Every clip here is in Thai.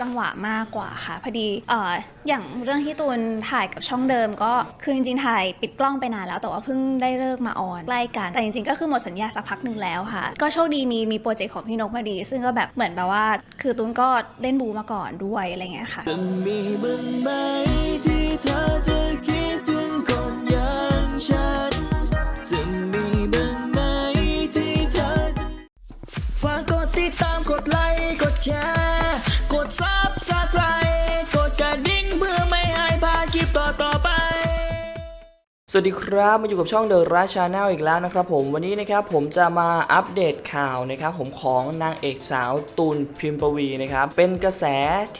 จังหวะมากกว่าค่ะพอดีเอ่ออย่างเรื่องที่ตูนถ่ายกับช่องเดิม ก็คือจริงๆถ่ายปิดกล้องไปนานแล้วแต่ว่าเพิ่งได้เลิกมาออนใกล้กันแต่จริงๆก็คือหมดสัญญาสักพักหนึ่งแล้วค่ะ ก็โชคดีมีมีโปรเจกต์ของพี่นกพอดี ซึ่งก็แบบเหมือนแบบว่า คือตูนก็เล่นบูมาก่อนด้วยอะไรเงี้ยค่ะ จะมีบ้างไหมที่เธอจะคิด สวัสดีครับมาอยู่กับช่อง The Rush Channel อีกแล้วนะครับผมวันนี้นะครับผมจะมาอัปเดตข่าวนะครับผมของนางเอกสาวตูนพิมปวีนะครับเป็นกระแส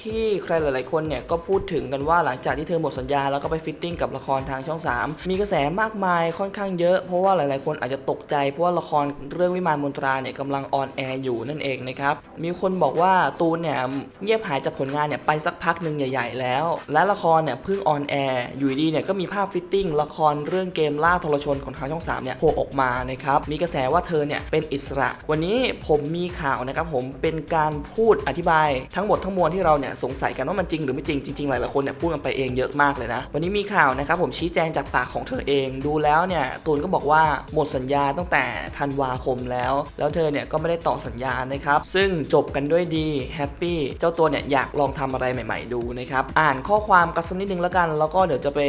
ที่ใครหลาย ๆ คนเนี่ยก็พูดถึงกันว่าหลังจากที่เธอหมดสัญญาแล้วก็ไปฟิตติ้งกับละครทางช่อง 3 มีกระแสมากมายค่อนข้างเยอะ เพราะว่าหลาย ๆ คนอาจจะตกใจ เพราะว่าละครเรื่องวิมานมนตราเนี่ยกำลังออนแอร์อยู่นั่นเองนะครับมีคนบอกว่าตูนเนี่ยเงียบหายจากผลงานเนี่ยไปสักพักหนึ่งใหญ่ ๆ แล้ว และละครเนี่ยเพิ่งออนแอร์อยู่ดีเนี่ยก็มีภาพฟิตติ้งละครเรื่องเกมล่าทรชนของทางช่อง3เนี่ยโผล่ออกมานะครับมีกระแสว่าเธอเนี่ยเป็นอิสระ วันนี้ผมมีข่าวนะครับผมเป็นการพูดอธิบาย ทั้งหมดทั้งมวลที่เราเนี่ยสงสัยกันว่ามันจริงหรือไม่จริงจริงๆหลายๆคนเนี่ยพูดกันไปเองเยอะมากเลยนะ วันนี้มีข่าวนะครับผมชี้แจงจากปากของเธอเองดูแล้วเนี่ยตูนก็บอกว่าหมดสัญญาตั้งแต่ธันวาคมแล้ว แล้วเธอเนี่ยก็ไม่ได้ต่อสัญญานะครับซึ่งจบกันด้วยดีแฮปปี้เจ้าตัวเนี่ยอยากลองทำอะไรใหม่ ๆ ดูนะครับอ่านข้อความกันสักนิดนึงแล้วกัน แล้วก็เดี๋ยวจะไป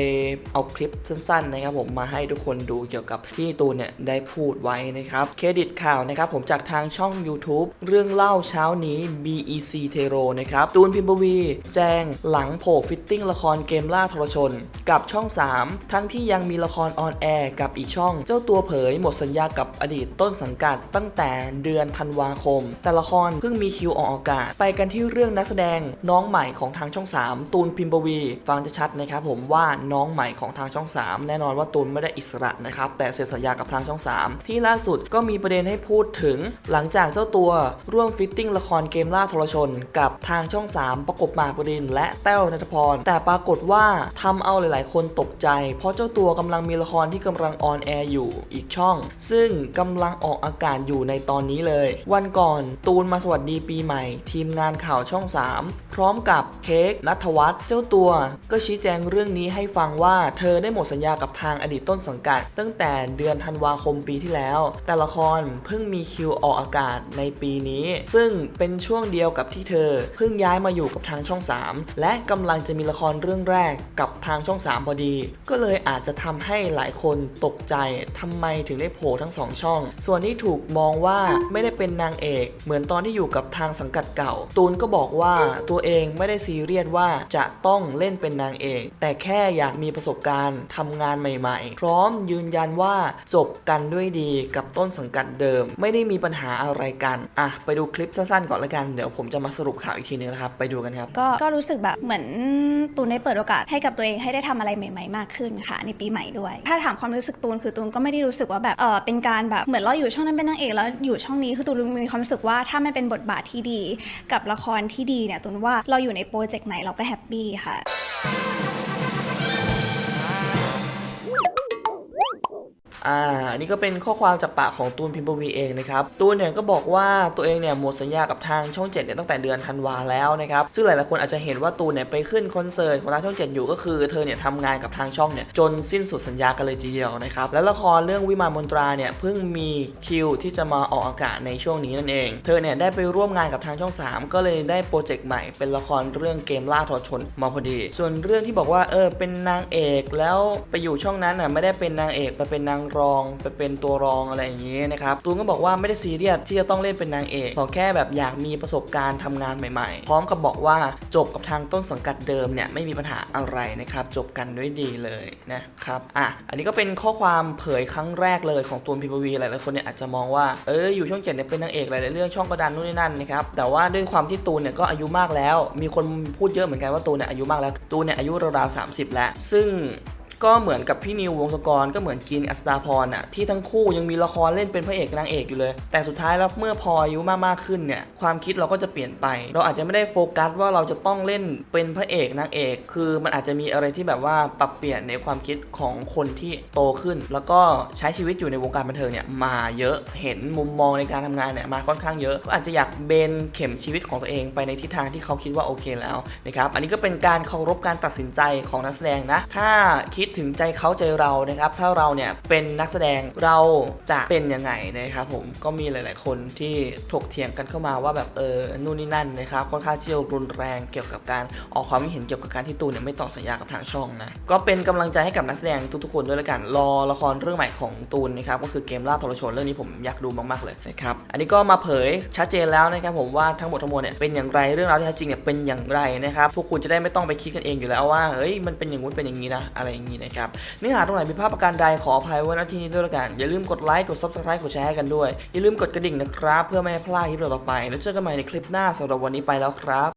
เอาคลิปสั้นๆนะครับผมมาให้ทุกคนดูเกี่ยวกับที่ตูนเนี่ยได้พูดไว้นะครับเครดิตข่าวนะครับผมจากทางช่อง YouTube เรื่องเล่าเช้านี้ BEC t e r o นะครับตูนพิมพ์วี แจ้งหลังโผล่ฟิตติ้งละครเกมล่าทรชน กับช่อง 3 ทั้งที่ยังมีละครออนแอร์กับอีกช่อง เจ้าตัวเผยหมดสัญญากับอดีตต้นสังกัดตั้งแต่เดือนธันวาคม แต่ละครเพิ่งมีคิวออกอากาศ ไปกันที่เรื่องนักแสดงน้องใหม่ของทางช่อง 3 ตูนพิมพ์วี ฟังจะชัดนะครับผมว่าน้องใหม่ของทางช่อง 3 แน่นอนว่าตูนไม่ได้อิสระนะครับ แต่เซ็นสัญญากับทางช่อง 3 ที่ล่าสุดก็มีประเด็นให้พูดถึง หลังจากเจ้าตัวร่วมฟิตติ้งละครเกมล่าทรชน กับทางช่อง 3 ประกบหมากปรินและแต้วนัทพร แต่ปรากฏว่าทำเอาหลาย ๆ คนตกใจ เพราะเจ้าตัวกำลังมีละครที่กำลังออนแอร์อยู่อีกช่อง ซึ่งกำลังออกอากาศอยู่ในตอนนี้เลย วันก่อนตูนมาสวัสดีปีใหม่ ทีมงานข่าวช่อง 3 พร้อมกับเค้กนัทวัฒน์เจ้าตัว ก็ชี้แจงเรื่องนี้ให้ฟังว่าเธอได้หมดสัญญากับทางอดีตต้นสังกัด ตั้งแต่เดือนธันวาคมปีที่แล้ว แต่ละครเพิ่งมีคิวออกอากาศในปีนี้ ซึ่งเป็นช่วงเดียวกับที่เธอ เพิ่งย้ายมาอยู่กับทางช่อง 3 และกำลังจะมีละครเรื่องแรกกับทางช่อง 3 พอดี ก็เลยอาจจะทำให้หลายคนตกใจทำไมถึงได้โผล่ทั้งสองช่อง ส่วนที่ถูกมองว่าไม่ได้เป็นนางเอก เหมือนตอนที่อยู่กับทางสังกัดเก่า ตูนก็บอกว่าตัวเองไม่ได้ซีเรียสว่าจะต้องเล่นเป็นนางเอก แต่แค่อยากมีประสบการณ์ทำงานใหม่ๆ พร้อมยืนยันว่าจบกันด้วยดีกับต้นสังกัดเดิม ไม่ได้มีปัญหาอะไรกันอะไปดูคลิปสั้นๆก่อนละกันเดี๋ยวผมจะมาสรุปข่าวอีกทีนึงนะครับไปดูกันครับก็ก็รู้สึกแบบเหมือนตูนได้เปิดโอกาสให้กับตัวเองให้ได้ทำอะไรใหม่ ๆ มากขึ้นค่ะ ในปีใหม่ด้วย ถ้าถามความรู้สึกตูนคือตูนก็ไม่ได้รู้สึกว่าแบบเออเป็นการแบบเหมือนเราอยู่ช่องนั้นเป็นนางเอกแล้วอยู่ช่องนี้คือตูนมีความรู้สึกว่าถ้ามันเป็นบทบาทที่ดี กับละครที่ดีเนี่ยตูนว่าเราอยู่ในโปรเจกต์ไหนเราก็แฮปปี้ค่ะ อ่าอันนี้ก็เป็นข้อความจากปากของตูนพิมพ์วีเองนะครับตูนเนี่ยก็บอกว่าตัวเองเนี่ยหมดสัญญากับทางช่อง7เนี่ยตั้งแต่เดือนธันวาแล้วนะครับซึ่งหลายๆคนอาจจะเห็นว่าตูนเนี่ยไปขึ้นคอนเสิร์ตของทางช่อง7อยู่ก็คือเธอเนี่ยทำงานกับทางช่องเนี่ยจนสิ้นสุดสัญญากันเลยทีเดียวนะครับและละครเรื่องวิมานมนตราเนี่ยเพิ่งมีคิวที่จะมาออกอากาศในช่วงนี้นั่นเอง เธอเนี่ยได้ไปร่วมงานกับทางช่อง 3 ก็เลยได้โปรเจกต์ใหม่เป็นละครเรื่องเกมล่าทรชนมาพอดี ส่วนเรื่องที่บอกว่าเออเป็นนางเอกแล้วไปอยู่ช่องนั้นอะไม่ได้เป็นนางเอกไปเป็นนางรองไปเป็นตัวรองอะไรอย่างนี้นะครับตูนก็บอกว่าไม่ได้ซีเรียสที่จะต้องเล่นเป็นนางเอกขอแค่แบบอยากมีประสบการณ์ทำงานใหม่ๆ พร้อมกับบอกว่าจบกับทางต้นสังกัดเดิมเนี่ยไม่มีปัญหาอะไรนะครับจบกันด้วยดีเลยนะครับอะอันนี้ก็เป็นข้อความเผยครั้งแรกเลยของตูนพิมพ์วีหลายๆคนเนี่ยอาจจะมองว่าเอออยู่ช่องเจ็ดเนี่ยเป็นนางเอกหลายๆเรื่องช่องกระดานนู่นนี่นั่นนะครับแต่ว่าด้วยความที่ตูนเนี่ยก็อายุมากแล้ว มีคนพูดเยอะเหมือนกันว่าตูนเนี่ยอายุมากแล้วตูนเนี่ยอายุราวๆ30แล้วซึ่ง ก็เหมือนกับพี่นิววงศกรก็เหมือนกินอัศดาพรอะที่ทั้งคู่ยังมีละครเล่นเป็นพระเอกนางเอกอยู่เลย แต่สุดท้ายแล้วเมื่อพออายุมากๆขึ้นเนี่ยความคิดเราก็จะเปลี่ยนไป เราอาจจะไม่ได้โฟกัสว่าเราจะต้องเล่นเป็นพระเอกนางเอก คือมันอาจจะมีอะไรที่แบบว่าปรับเปลี่ยนในความคิดของคนที่โตขึ้น แล้วก็ใช้ชีวิตอยู่ในวงการบันเทิงเนี่ยมาเยอะเห็นมุมมองในการทำงานเนี่ยมาค่อนข้างเยอะ ก็อาจจะอยากเบนเข็มชีวิตของตัวเองไปในทิศทางที่เขาคิดว่าโอเคแล้วนะครับอันนี้ก็เป็นการเคารพการตัดสินใจของนักแสดงนะถ้าคิดถึงใจเขาใจเรานะครับ ถ้าเราเนี่ยเป็นนักแสดงเราจะเป็นยังไงนะครับผมก็มีหลาย ๆ คนที่ถกเถียงกันเข้ามาว่าแบบเออนู่นนี่นั่นนะครับค่อนข้างที่จะรุนแรงเกี่ยวกับการออกความเห็นเกี่ยวกับการที่ตูนเนี่ยไม่ต่อสัญญากับทางช่องนะก็เป็นกำลังใจให้กับนักแสดงทุกๆคนด้วยละกันรอละครเรื่องใหม่ของตูนนะครับก็คือเกมล่าทรชนเรื่องนี้ผมอยากดูมากๆเลยนะครับอันนี้ก็มาเผยชัดเจนแล้วนะครับผมว่าทั้งหมดทั้งมวลเนี่ยเป็นอย่างไรเรื่องราวที่แท้จริงเนี่ยเป็นอย่างไรนะครับพวกคุณจะได้ไม่ต้องไปคิดกันเองอยู่แล้วว่าเฮ้ยมันเป็นอย่างงู้นเป็นอย่างนี้นะอะไรอย่างนี้นะครับเนื้อหาตรงไหนมีภาพประการใดขออภัยไว้ณที่นี้ด้วยละกัน อย่าลืมกดไลค์กด subscribe กดแชร์ให้กันด้วย อย่าลืมกดกระดิ่งนะครับ เพื่อไม่ให้พลาดคลิปต่อไป แล้วเจอกันใหม่ในคลิปหน้าสำหรับวันนี้ไปแล้วครับ